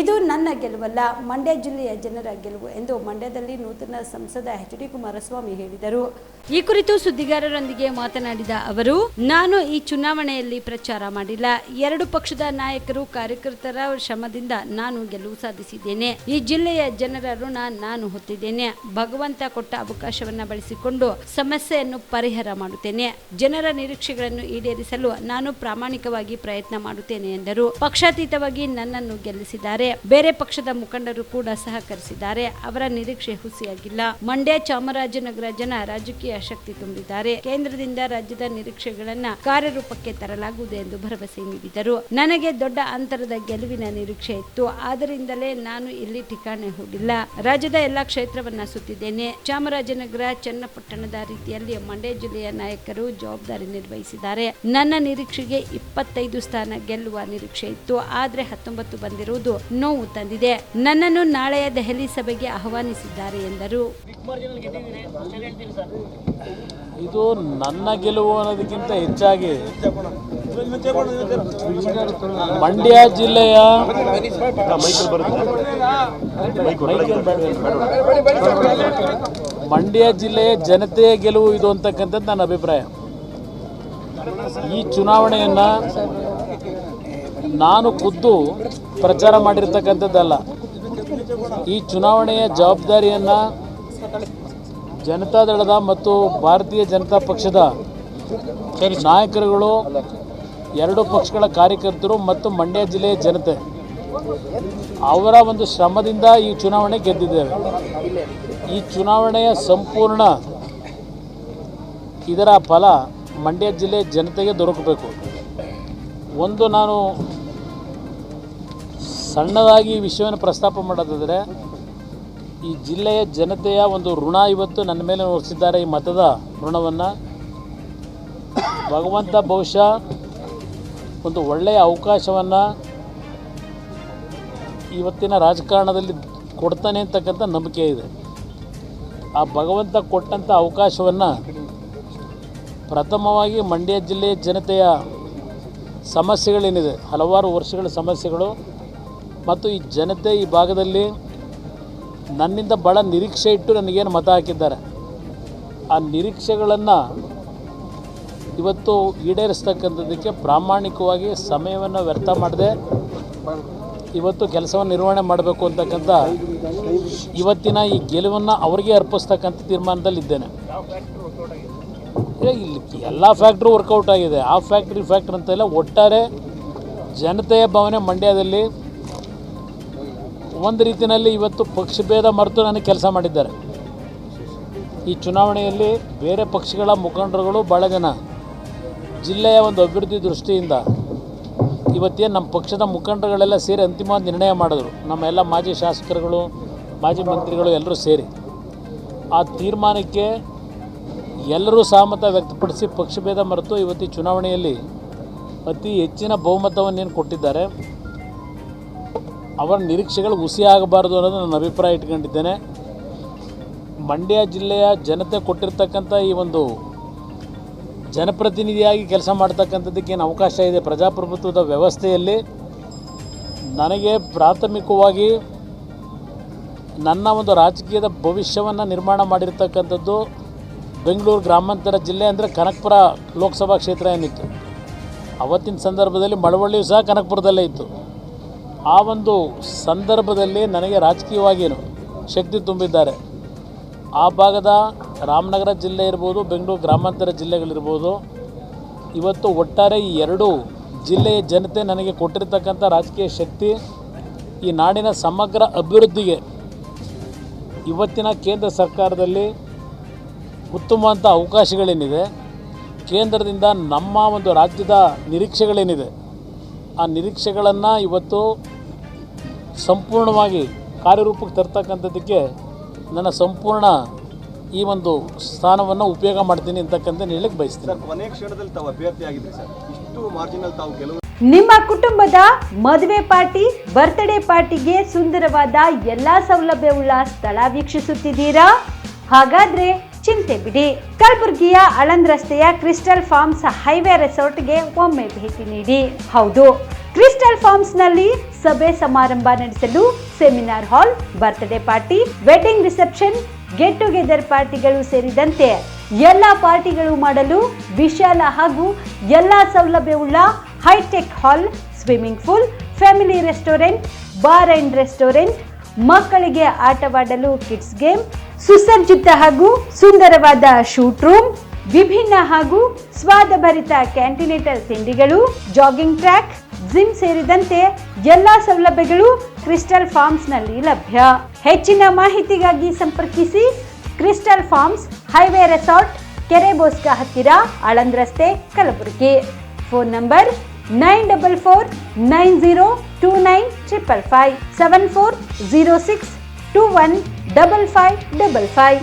ಇದು ನನ್ನ ಗೆಲುವಲ್ಲ, ಮಂಡ್ಯ ಜಿಲ್ಲೆಯ ಜನರ ಗೆಲುವು ಎಂದು ಮಂಡ್ಯದಲ್ಲಿ ನೂತನ ಸಂಸದ ಎಚ್ ಡಿ ಕುಮಾರಸ್ವಾಮಿ ಹೇಳಿದರು. ಈ ಕುರಿತು ಸುದ್ದಿಗಾರರೊಂದಿಗೆ ಮಾತನಾಡಿದ ಅವರು, ನಾನು ಈ ಚುನಾವಣೆಯಲ್ಲಿ ಪ್ರಚಾರ ಮಾಡಿಲ್ಲ. ಎರಡು ಪಕ್ಷದ ನಾಯಕರು ಕಾರ್ಯಕರ್ತರ ಶ್ರಮದಿಂದ ನಾನು ಗೆಲುವು ಸಾಧಿಸಿದ್ದೇನೆ. ಈ ಜಿಲ್ಲೆಯ ಜನರ ಋಣ ನಾನು ಹೊತ್ತಿದ್ದೇನೆ. ಭಗವಂತ ಕೊಟ್ಟ ಅವಕಾಶವನ್ನ ಬಳಸಿಕೊಂಡು ಸಮಸ್ಯೆಯನ್ನು ಪರಿಹಾರ ಮಾಡುತ್ತೇನೆ. ಜನರ ನಿರೀಕ್ಷೆಗಳನ್ನು ಈಡೇರಿಸಲು ನಾನು ಪ್ರಾಮಾಣಿಕವಾಗಿ ಪ್ರಯತ್ನ ಮಾಡುತ್ತೇನೆ ಎಂದರು. ಪಕ್ಷಾತೀತವಾಗಿ ನನ್ನನ್ನು ಗೆಲ್ಲಿಸಿದ್ದಾರೆ. ಬೇರೆ ಪಕ್ಷದ ಮುಖಂಡರು ಕೂಡ ಸಹಕರಿಸಿದ್ದಾರೆ. ಅವರ ನಿರೀಕ್ಷೆ ಹುಸಿಯಾಗಿಲ್ಲ. ಮಂಡ್ಯ ಚಾಮರಾಜನಗರ ಜನ ರಾಜಕೀಯ ಶಕ್ತಿ ತುಂಬಿದ್ದಾರೆ. ಕೇಂದ್ರದಿಂದ ರಾಜ್ಯದ ನಿರೀಕ್ಷೆಗಳನ್ನ ಕಾರ್ಯರೂಪಕ್ಕೆ ತರಲಾಗುವುದು ಎಂದು ಭರವಸೆ ನೀಡಿದರು. ನನಗೆ ದೊಡ್ಡ ಅಂತರದ ಗೆಲುವಿನ ನಿರೀಕ್ಷೆ ಇತ್ತು. ಆದ್ದರಿಂದಲೇ ನಾನು ಇಲ್ಲಿ ಠಿಕಾಣೆ ಹೋಗಿಲ್ಲ. ರಾಜ್ಯದ ಎಲ್ಲಾ ಕ್ಷೇತ್ರವನ್ನ ಸುತ್ತಿದ್ದೇನೆ. ಚಾಮರಾಜನಗರ, ಚನ್ನಪಟ್ಟಣದ ರೀತಿಯಲ್ಲಿ ಮಂಡ್ಯ ಜಿಲ್ಲೆಯ ನಾಯಕರು ಜವಾಬ್ದಾರಿ ನಿರ್ವಹಿಸಿದ್ದಾರೆ. ನನ್ನ ನಿರೀಕ್ಷೆಗೆ ಇಪ್ಪತ್ತೈದು ಸ್ಥಾನ ಗೆಲ್ಲುವ ನಿರೀಕ್ಷೆ ಇತ್ತು. ಆದರೆ ಹತ್ತೊಂಬತ್ತು ಬಂದಿರುವುದು ನೋವು ತಂದಿದೆ. ನನ್ನನ್ನು ನಾಳೆಯ ದೆಹಲಿ ಸಭೆಗೆ ಆಹ್ವಾನಿಸಿದ್ದಾರೆ ಎಂದರು. ಇದು ನನ್ನ ಗೆಲುವು ಅನ್ನೋದಕ್ಕಿಂತ ಹೆಚ್ಚಾಗಿ ಮಂಡ್ಯ ಜಿಲ್ಲೆಯ ಮಂಡ್ಯ ಜಿಲ್ಲೆಯ ಜನತೆಯ ಗೆಲುವು ಇದು ಅಂತಕ್ಕಂಥದ್ದು ನನ್ನ ಅಭಿಪ್ರಾಯ. ಈ ಚುನಾವಣೆಯನ್ನು ನಾನು ಖುದ್ದು ಪ್ರಚಾರ ಮಾಡಿರ್ತಕ್ಕಂಥದ್ದಲ್ಲ. ಈ ಚುನಾವಣೆಯ ಜವಾಬ್ದಾರಿಯನ್ನು ಜನತಾದಳದ ಮತ್ತು ಭಾರತೀಯ ಜನತಾ ಪಕ್ಷದ ನಾಯಕರುಗಳು, ಎರಡು ಪಕ್ಷಗಳ ಕಾರ್ಯಕರ್ತರು ಮತ್ತು ಮಂಡ್ಯ ಜಿಲ್ಲೆಯ ಜನತೆ ಅವರ ಒಂದು ಶ್ರಮದಿಂದ ಈ ಚುನಾವಣೆ ಗೆದ್ದಿದ್ದೇವೆ. ಈ ಚುನಾವಣೆಯ ಸಂಪೂರ್ಣ ಇದರ ಫಲ ಮಂಡ್ಯ ಜಿಲ್ಲೆ ಜನತೆಗೆ ದೊರಕಬೇಕು. ಒಂದು ನಾನು ಸಣ್ಣದಾಗಿ ವಿಷಯವನ್ನು ಪ್ರಸ್ತಾಪ ಮಾಡೋದಾದರೆ, ಈ ಜಿಲ್ಲೆಯ ಜನತೆಯ ಒಂದು ಋಣ ಇವತ್ತು ನನ್ನ ಮೇಲೆ ಹೊರಿಸಿದ್ದಾರೆ ಈ ಮತದ ಋಣವನ್ನು. ಭಗವಂತ ಬಹುಶಃ ಒಂದು ಒಳ್ಳೆಯ ಅವಕಾಶವನ್ನು ಇವತ್ತಿನ ರಾಜಕಾರಣದಲ್ಲಿ ಕೊಡ್ತಾನೆ ಅಂತಕ್ಕಂಥ ನಂಬಿಕೆ ಇದೆ. ಆ ಭಗವಂತ ಕೊಟ್ಟಂಥ ಅವಕಾಶವನ್ನು ಪ್ರಥಮವಾಗಿ ಮಂಡ್ಯ ಜಿಲ್ಲೆಯ ಜನತೆಯ ಸಮಸ್ಯೆಗಳೇನಿದೆ, ಹಲವಾರು ವರ್ಷಗಳ ಸಮಸ್ಯೆಗಳು ಮತ್ತು ಈ ಜನತೆ ಈ ಭಾಗದಲ್ಲಿ ನನ್ನಿಂದ ಭಾಳ ನಿರೀಕ್ಷೆ ಇಟ್ಟು ನನಗೇನು ಮತ ಹಾಕಿದ್ದಾರೆ. ಆ ನಿರೀಕ್ಷೆಗಳನ್ನು ಇವತ್ತು ಈಡೇರಿಸ್ತಕ್ಕಂಥದ್ದಕ್ಕೆ ಪ್ರಾಮಾಣಿಕವಾಗಿ ಸಮಯವನ್ನು ವ್ಯರ್ಥ ಮಾಡದೆ ಇವತ್ತು ಕೆಲಸವನ್ನು ನಿರ್ವಹಣೆ ಮಾಡಬೇಕು ಅಂತಕ್ಕಂಥ ಇವತ್ತಿನ ಈ ಗೆಲುವನ್ನು ಅವರಿಗೆ ಅರ್ಪಿಸ್ತಕ್ಕಂಥ ತೀರ್ಮಾನದಲ್ಲಿದ್ದೇನೆ. ಇಲ್ಲಿ ಎಲ್ಲ ಫ್ಯಾಕ್ಟ್ರಿ ವರ್ಕೌಟ್ ಆಗಿದೆ. ಆ ಫ್ಯಾಕ್ಟ್ರಿ ಫ್ಯಾಕ್ಟ್ರಿ ಅಂತೆಲ್ಲ ಒಟ್ಟಾರೆ ಜನತೆಯ ಭಾವನೆ ಮಂಡ್ಯದಲ್ಲಿ ಒಂದು ರೀತಿಯಲ್ಲಿ ಇವತ್ತು ಪಕ್ಷಭೇದ ಮರೆತು ನನಗೆ ಕೆಲಸ ಮಾಡಿದ್ದಾರೆ. ಈ ಚುನಾವಣೆಯಲ್ಲಿ ಬೇರೆ ಪಕ್ಷಗಳ ಮುಖಂಡರುಗಳು ಭಾಳ ಜನ ಜಿಲ್ಲೆಯ ಒಂದು ಅಭಿವೃದ್ಧಿ ದೃಷ್ಟಿಯಿಂದ ಇವತ್ತೇನು ನಮ್ಮ ಪಕ್ಷದ ಮುಖಂಡರುಗಳೆಲ್ಲ ಸೇರಿ ಅಂತಿಮ ನಿರ್ಣಯ ಮಾಡಿದ್ರು. ನಮ್ಮ ಎಲ್ಲ ಮಾಜಿ ಶಾಸಕರುಗಳು, ಮಾಜಿ ಮಂತ್ರಿಗಳು ಎಲ್ಲರೂ ಸೇರಿ. ಆ ತೀರ್ಮಾನಕ್ಕೆ ಎಲ್ಲರೂ ಸಹಮತ ವ್ಯಕ್ತಪಡಿಸಿ ಪಕ್ಷಭೇದ ಮರೆತು ಇವತ್ತು ಚುನಾವಣೆಯಲ್ಲಿ ಅತಿ ಹೆಚ್ಚಿನ ಬಹುಮತವನ್ನೇನು ಕೊಟ್ಟಿದ್ದಾರೆ. ಅವರ ನಿರೀಕ್ಷೆಗಳು ಹುಸಿ ಆಗಬಾರ್ದು ಅನ್ನೋದು ನನ್ನ ಅಭಿಪ್ರಾಯ ಇಟ್ಕೊಂಡಿದ್ದೇನೆ. ಮಂಡ್ಯ ಜಿಲ್ಲೆಯ ಜನತೆ ಕೊಟ್ಟಿರ್ತಕ್ಕಂಥ ಈ ಒಂದು ಜನಪ್ರತಿನಿಧಿಯಾಗಿ ಕೆಲಸ ಮಾಡ್ತಕ್ಕಂಥದ್ದಕ್ಕೇನು ಅವಕಾಶ ಇದೆ ಪ್ರಜಾಪ್ರಭುತ್ವದ ವ್ಯವಸ್ಥೆಯಲ್ಲಿ. ನನಗೆ ಪ್ರಾಥಮಿಕವಾಗಿ ನನ್ನ ಒಂದು ರಾಜಕೀಯದ ಭವಿಷ್ಯವನ್ನು ನಿರ್ಮಾಣ ಮಾಡಿರ್ತಕ್ಕಂಥದ್ದು ಬೆಂಗಳೂರು ಗ್ರಾಮಾಂತರ ಜಿಲ್ಲೆ ಅಂದರೆ ಕನಕಪುರ ಲೋಕಸಭಾ ಕ್ಷೇತ್ರ ಏನಿತ್ತು. ಅವತ್ತಿನ ಸಂದರ್ಭದಲ್ಲಿ ಮಳವಳ್ಳಿಯು ಸಹ ಕನಕಪುರದಲ್ಲೇ ಇತ್ತು. ಆ ಒಂದು ಸಂದರ್ಭದಲ್ಲಿ ನನಗೆ ರಾಜಕೀಯವಾಗೇನು ಶಕ್ತಿ ತುಂಬಿದ್ದಾರೆ. ಆ ಭಾಗದ ರಾಮನಗರ ಜಿಲ್ಲೆ ಇರ್ಬೋದು, ಬೆಂಗಳೂರು ಗ್ರಾಮಾಂತರ ಜಿಲ್ಲೆಗಳಿರ್ಬೋದು, ಇವತ್ತು ಒಟ್ಟಾರೆ ಈ ಎರಡು ಜಿಲ್ಲೆಯ ಜನತೆ ನನಗೆ ಕೊಟ್ಟಿರ್ತಕ್ಕಂಥ ರಾಜಕೀಯ ಶಕ್ತಿ ಈ ನಾಡಿನ ಸಮಗ್ರ ಅಭಿವೃದ್ಧಿಗೆ ಇವತ್ತಿನ ಕೇಂದ್ರ ಸರ್ಕಾರದಲ್ಲಿ ಉತ್ತಮವಂಥ ಅವಕಾಶಗಳೇನಿದೆ, ಕೇಂದ್ರದಿಂದ ನಮ್ಮ ಒಂದು ರಾಜ್ಯದ ನಿರೀಕ್ಷೆಗಳೇನಿದೆ, ಆ ನಿರೀಕ್ಷೆಗಳನ್ನು ಇವತ್ತು ಸಂಪೂರ್ಣವಾಗಿ ಕಾರ್ಯರೂಪಕ್ಕೆ ತರ್ತಕ್ಕಂಥದ್ದಕ್ಕೆ ನನ್ನ ಸಂಪೂರ್ಣ ಈ ಒಂದು ಸ್ಥಾನವನ್ನು ಉಪಯೋಗ ಮಾಡ್ತೀನಿ ಅಂತಕ್ಕಂಥ ಹೇಳಕ್ಕೆ ಬಯಸ್ತೀನಿ. ಸರ್ ಕೊನೆ ಕ್ಷಣದಲ್ಲಿ ತಾವು ಅಭ್ಯರ್ಥಿ ಆಗಿದ್ರಿ ಸರ್. ಇಷ್ಟು ಮಾರ್ಜಿನಲ್ ತಾವು ಕೆಲವು ನಿಮ್ಮ ಕುಟುಂಬದ ಮದುವೆ ಪಾರ್ಟಿ ಬರ್ತ್ಡೇ ಪಾರ್ಟಿಗೆ ಸುಂದರವಾದ ಎಲ್ಲಾ ಸೌಲಭ್ಯವುಳ್ಳ ಸ್ಥಳ ವೀಕ್ಷಿಸುತ್ತಿದ್ದೀರಾ? ಹಾಗಾದ್ರೆ ಚಿಂತೆ ಬಿಡಿ. ಕಲಬುರಗಿಯ ಅಳಂದ್ ರಸ್ತೆಯ ಕ್ರಿಸ್ಟಲ್ ಫಾರ್ಮ್ಸ್ ಹೈವೇ ರೆಸಾರ್ಟ್ಗೆ ಒಮ್ಮೆ ಭೇಟಿ ನೀಡಿ. ಹೌದು. ಕ್ರಿಸ್ಟಲ್ ಫಾರ್ಮ್ಸ್ನಲ್ಲಿ ಸಭೆ ಸಮಾರಂಭ ನಡೆಸಲು seminar hall, birthday party, wedding reception, get together ಪಾರ್ಟಿಗಳು ಸೇರಿದಂತೆ ಎಲ್ಲ ಪಾರ್ಟಿಗಳು ಮಾಡಲು ವಿಶಾಲ ಹಾಗೂ ಎಲ್ಲ ಸೌಲಭ್ಯವುಳ್ಳ hitech hall, swimming pool, family restaurant, bar and restaurant, ಮಕ್ಕಳಿಗೆ ಆಟವಾಡಲು ಕಿಡ್ಸ್ ಗೇಮ್, ಸುಸಜ್ಜಿತ ಹಾಗೂ ಸುಂದರವಾದ ಶೂಟ್ ರೂಮ್, ವಿಭಿನ್ನ ಹಾಗೂ ಸ್ವಾದಭರಿತ ಕ್ಯಾಂಟಿನೇಟರ್ ತಿಂಡಿಗಳು, ಜಾಗಿಂಗ್ ಟ್ರ್ಯಾಕ್ ಜಿಮ್ ಸೇರಿದಂತೆ ಎಲ್ಲಾ ಸೌಲಭ್ಯಗಳು ಕ್ರಿಸ್ಟಲ್ ಫಾರ್ಮ್ಸ್ನಲ್ಲಿ ಲಭ್ಯ. ಹೆಚ್ಚಿನ ಮಾಹಿತಿಗಾಗಿ ಸಂಪರ್ಕಿಸಿ ಕ್ರಿಸ್ಟಲ್ ಫಾರ್ಮ್ಸ್ ಹೈವೇ ರೆಸಾರ್ಟ್ ಕೆರೆಬೋಸ್ಕ ಹತ್ತಿರ ಆಳಂದ್ ರಸ್ತೆ, Kalaburagi. Phone number nine double four nine zero two nine triple five, seven four zero six two one double five double five.